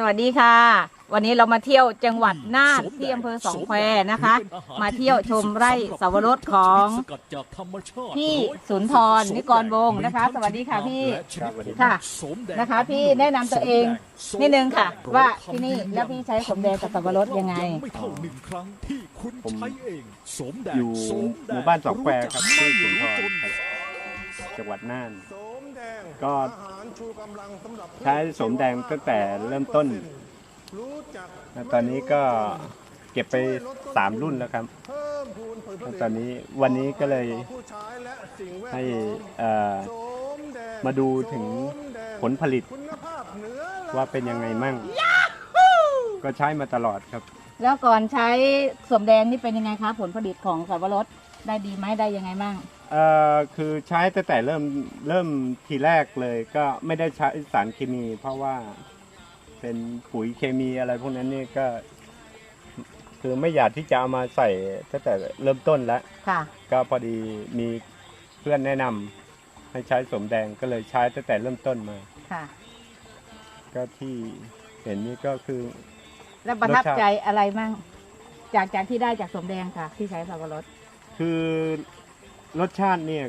สวัสดีค่ะ วันนี้เรามาเที่ยวจังหวัดน่านที่อำเภอสองแควนะคะ มาเที่ยวชมไร่สาวรสของพี่สุนทรนิกรวงศ์นะคะ สวัสดีค่ะพี่ค่ะนะคะ พี่แนะนำตัวเองนิดนึงค่ะ ว่าที่นี่แล้วพี่ใช้สมแดงกับสับปะรดยังไงไม่เท่าหนึ่งครั้งที่คุณผมใช้เองสมแดงอยู่สมแดงหมู่บ้านสองแควครับรู้ที่จักสุนทไม่รรู้จนครับจังหวัดน่าน ก็อาหารชูกำลังสำหรับใช้สมแดงตั้งแต่เริ่มต้นรู้จักแล้วตอนนี้ก็เก็บไปสามรุ่นแล้วครับเพิ่มพูนผลผแล้วลิตตอนนี้วันนี้ก็เลยต่อผู้ใช้และสิ่งแวดให้ล้อมเอ่อสมแดงมาดูถึงสมแดงผลผลิตคุณภาพเหนือระว่าเป็นยังไงมั่ง ก็ใช้มาตลอดครับ แล้วก่อนใช้สมแดงนี่เป็นยังไงคะผลผลิตของสับปะรด ได้ดีไหมได้ยังไงมั่งเอ่อคือใช้ตั้งแต่เริ่มเริ่มทีแรกเลย ก็ไม่ได้ใช้สารเคมี เพราะว่าเป็นปุ๋ยเคมีอะไรพวกนั้นนี่ก็ คือไม่อยากที่จะเอามาใส่ตั้งแต่เริ่มต้นแล้ว ค่ะก็พอดีมีเพื่อนแนะนำให้ใช้สมแดงก็เลยใช้ตั้งแต่เริ่มต้นมา ค่ะ ก็ที่เห็นนี่ก็คือ แล้วประทับรสชาติ ใจอะไรมั่งจากจากที่ได้จากสมแดงค่ะ ที่ใช้สับปะรด คือรสชาติเนี่ย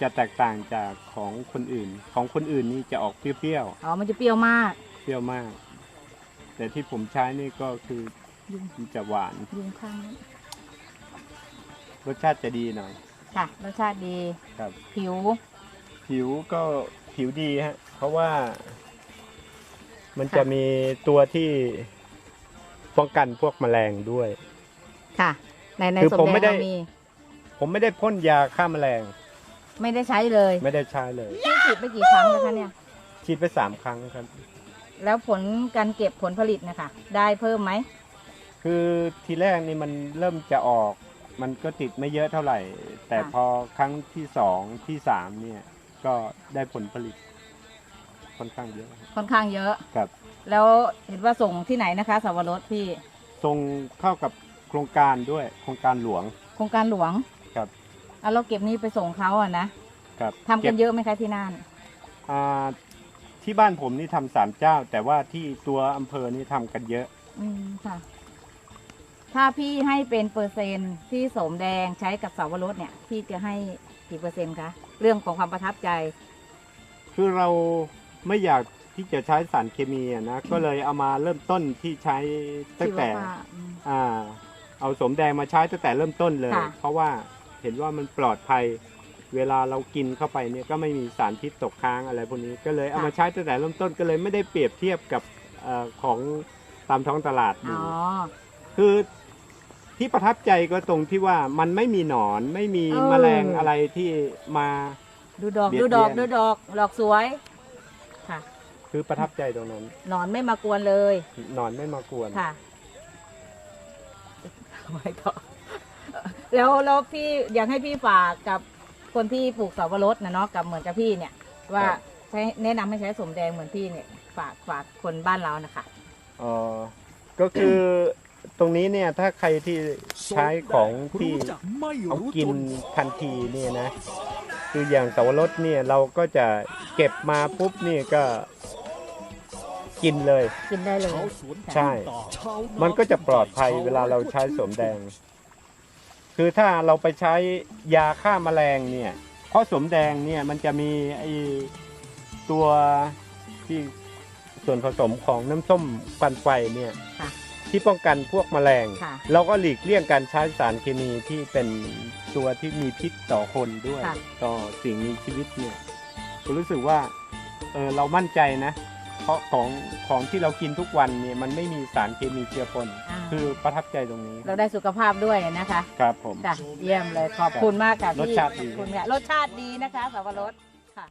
จะแตกต่างจากของคนอื่น ของคนอื่นนี่จะออกเปรี้ยวอ๋อ มันจะเปรี้ยวมาก ๆเปรี้ยวมาก แต่ที่ผมใช้นี่ก็คือยุงมันจะหวาน ยุงข้างนี้รสชาติจะดีหน่อย ค่ะรสชาติดีครับ ผิว ผิวก็ผิวดีฮะ เพราะว่า มันจะมีตัวที่ป้องกันพวกแมลงด้วย ค่ะ ในในคือสมผมแดไม่งได้ เรามี ผมไม่ได้พ่นยาฆ่าแมลง ไม่ได้ใช้เลยไม่ได้ใช้เลย พี่ฉีดไปกี่ครั้งนะคะเนี่ย ฉีดไปสามครั้งครับ แล้วผลการเก็บผลผลิตนะคะได้เพิ่มไหม คือทีแรกนี่มันเริ่มจะออก มันก็ติดไม่เยอะเท่าไหร่ แต่พอครั้งที่สองที่สามเนี่ย ก็ได้ผลผลิต ค่อนข้างเยอะค่อนข้างเยอะ ครับแล้วเห็นว่าส่งที่ไหนนะคะสาวรสพี่ตรงเข้ากับโครงการด้วยโครงการหลวงโครงการหลวงครับ เอาเราเก็บนี้ไปส่งเขาอะนะครับทำกันก็บเยอะไหมคะที่น่านอ่าที่บ้านผมนี่ทำสามเจ้า แต่ว่าที่ตัวอำเภอนี่ทำกันเยอะ อืมค่ะ ถ้าพี่ให้เป็นเปอร์เซ็นต์ที่สมแดงใช้กับสาวรสเนี่ย พี่จะให้กี่เปอร์เซ็นต์คะเรื่องของความประทับใจ คือเราไม่อยากที่จะใช้สารเคมีอะนะก็เลยเอามาเริ่มต้นที่ใช้ตั้งแต่ ชีวภาพอืม อ่า เอาสมแดงมาใช้ตั้งแต่เริ่มต้นเลย ค่ะ เพราะว่า เห็นว่ามันปลอดภัย เวลาเรากินเข้าไปเนี่ยก็ไม่มีสารพิษตกค้างอะไรพวกนี้ ก็เลยเอามาใช้ตั้งแต่เริ่มต้นก็เลยไม่ได้เปรียบเทียบกับเออของตามท้องตลาดอ๋ดูอคือที่ประทับใจก็ตรงที่ว่ามันไม่มีหนอนไม่มีเออ แมลงอะไรที่มา ดูดอก เบียดดูดอก เบีดูยน ดอก ดอกสวย ค่ะ คือประทับใจตรงนั้น หนอนไม่มากวนเลย หนอนไม่มากวน ค่ะไว้ต่อ แล้วแล้วพี่อยากให้พี่ฝากกับคนที่ปลูกสับปะรดนะเนาะกับเหมือนกับพี่เนี่ย ว่าใช้แนะนำให้ใช้สมแดงเหมือนพี่เนี่ยฝากฝากคนบ้านเรานะคะอ๋อก็คือตรงนี้เนี่ยถ้าใครที่ใช้ของที่รู้จักไม่เอารู้กิจนนทันทีเนี่ยนะ คืออย่างสาวรสเนี่ยเราก็จะเก็บมาปุ๊บนี่ก็กินเลย กินได้เลย ชาวสวนใช่ ชาวามันก็จะปลอดภัยเวลาเราใช้สมแดง คือถ้าเราไปใช้ยาฆ่าแมลงเนี่ยเพราะสมแดงเนี่ยมันจะมีไอตัวที่ส่วนผสมของน้ำส้มควันไฟเนี่ยค่ะ ที่ป้องกันพวกแมลง ค่ะ เราก็หลีกเลี่ยงการใช้สารเคมีที่เป็นตัวที่มีพิษต่อคนด้วย ค่ะ ต่อสิ่งมีชีวิตเนี่ยผมรู้สึกว่าเออเรามั่นใจนะ เพราะของของที่เรากินทุกวันเนี่ยมันไม่มีสารเคมีเจือปน อ่า คือประทับใจตรงนี้เราได้สุขภาพด้วยนะคะครับผมจ้ะเยี่ยมเลยขอบคุณมากค่ะรสพี่ชาติขดีอบคุณค่ะรสชาติดีนะคะสับปะรดค่ะ